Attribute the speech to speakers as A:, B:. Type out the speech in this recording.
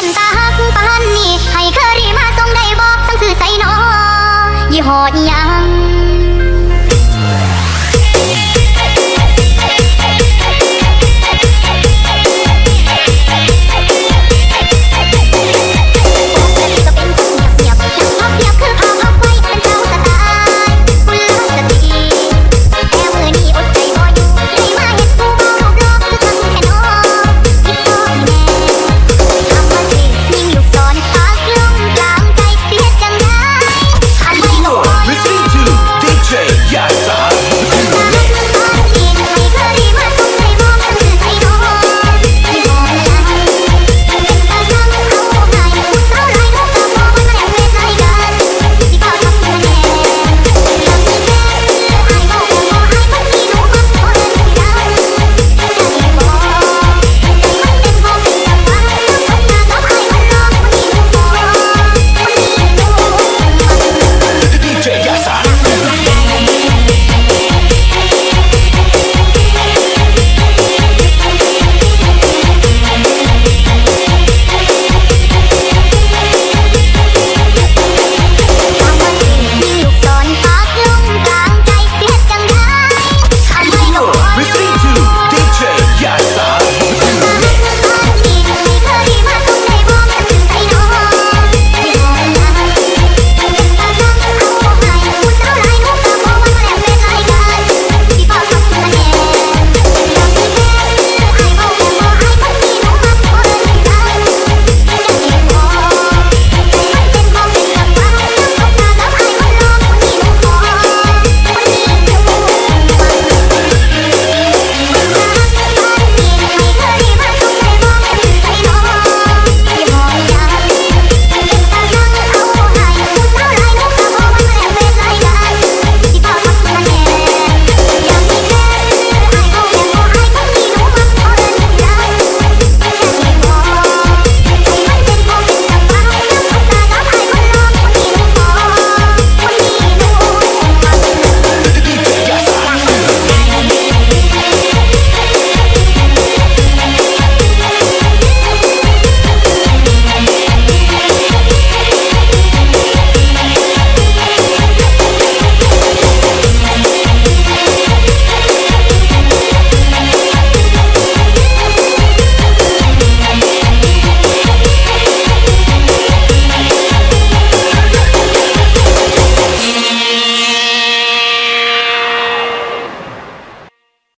A: เป็นตาฮักปานนี่ให้เคอรี่มาส่งได้บอกสั่งซื้อใส่นอยี่ห้อยัง